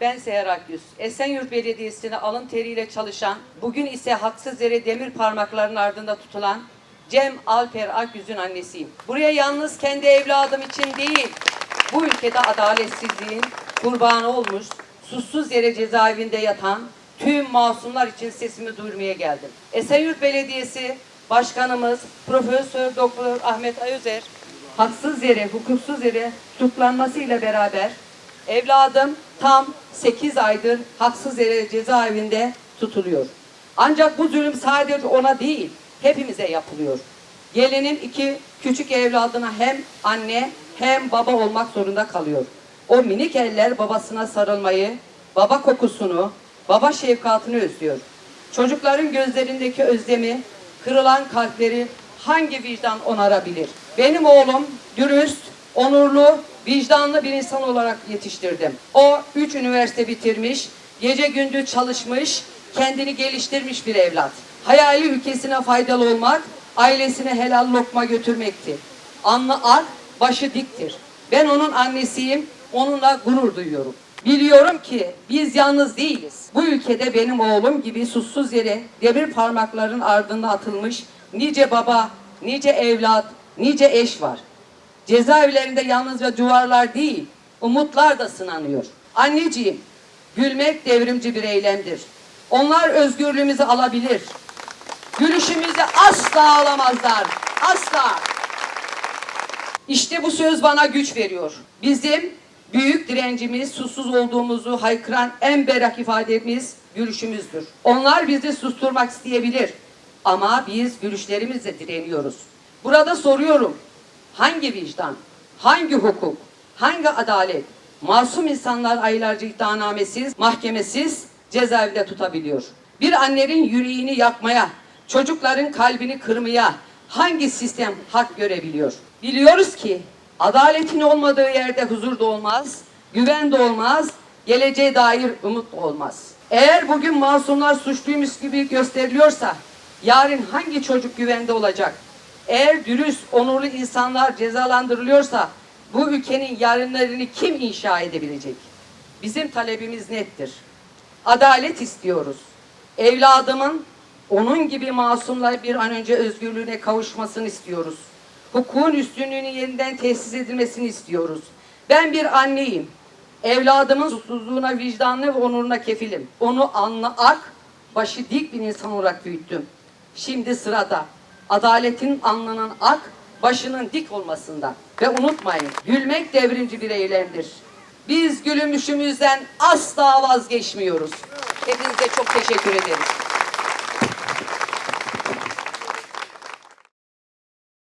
Ben Seher Akyüz. Esenyurt Belediyesi'ne alın teriyle çalışan, bugün ise haksız yere demir parmaklarının ardında tutulan Cem Alper Akyüz'ün annesiyim. Buraya yalnız kendi evladım için değil, bu ülkede adaletsizliğin kurbanı olmuş, suçsuz yere cezaevinde yatan tüm masumlar için sesimi duyurmaya geldim. Esenyurt Belediyesi Başkanımız Profesör Doktor Ahmet Ayözer haksız yere, hukuksuz yere tutuklanmasıyla beraber Evladım tam 8 aydır haksız yere cezaevinde tutuluyor. Ancak bu zulüm sadece ona değil, hepimize yapılıyor. Gelinin iki küçük evladına hem anne hem baba olmak zorunda kalıyor. O minik eller babasına sarılmayı, baba kokusunu, baba şefkatini özlüyor. Çocukların gözlerindeki özlemi, kırılan kalpleri hangi vicdan onarabilir? Benim oğlum dürüst, onurlu, vicdanlı bir insan olarak yetiştirdim. O üç üniversite bitirmiş, gece gündüz çalışmış, kendini geliştirmiş bir evlat. Hayali ülkesine faydalı olmak, ailesine helal lokma götürmekti. Anlı ar, başı diktir. Ben onun annesiyim, onunla gurur duyuyorum. Biliyorum ki biz yalnız değiliz. Bu ülkede benim oğlum gibi suçsuz yere demir parmakların ardında atılmış nice baba, nice evlat, nice eş var. Cezaevlerinde yalnızca duvarlar değil, umutlar da sınanıyor. Anneciğim, gülmek devrimci bir eylemdir. Onlar özgürlüğümüzü alabilir. Gülüşümüzü asla alamazlar. Asla. İşte bu söz bana güç veriyor. Bizim büyük direncimiz, susuz olduğumuzu haykıran en berrak ifademiz gülüşümüzdür. Onlar bizi susturmak isteyebilir. Ama biz gülüşlerimizle direniyoruz. Burada soruyorum. Hangi vicdan, hangi hukuk, hangi adalet masum insanlar aylarca iddianamesiz, mahkemesiz cezaevinde tutabiliyor? Bir annenin yüreğini yakmaya, çocukların kalbini kırmaya hangi sistem hak görebiliyor? Biliyoruz ki adaletin olmadığı yerde huzur da olmaz, güven de olmaz, geleceğe dair umut da olmaz. Eğer bugün masumlar suçluymuş gibi gösteriliyorsa yarın hangi çocuk güvende olacak? Eğer dürüst, onurlu insanlar cezalandırılıyorsa bu ülkenin yarınlarını kim inşa edebilecek? Bizim talebimiz nettir. Adalet istiyoruz. Evladımın onun gibi masumlar bir an önce özgürlüğüne kavuşmasını istiyoruz. Hukukun üstünlüğünün yeniden tesis edilmesini istiyoruz. Ben bir anneyim. Evladımın suçsuzluğuna, vicdanlı ve onuruna kefilim. Onu alnı ak, başı dik bir insan olarak büyüttüm. Şimdi sırada adaletin alnının ak, başının dik olmasında. Ve unutmayın, gülmek devrimci bir eylemdir. Biz gülümüşümüzden asla vazgeçmiyoruz. Hepinize çok teşekkür ederiz.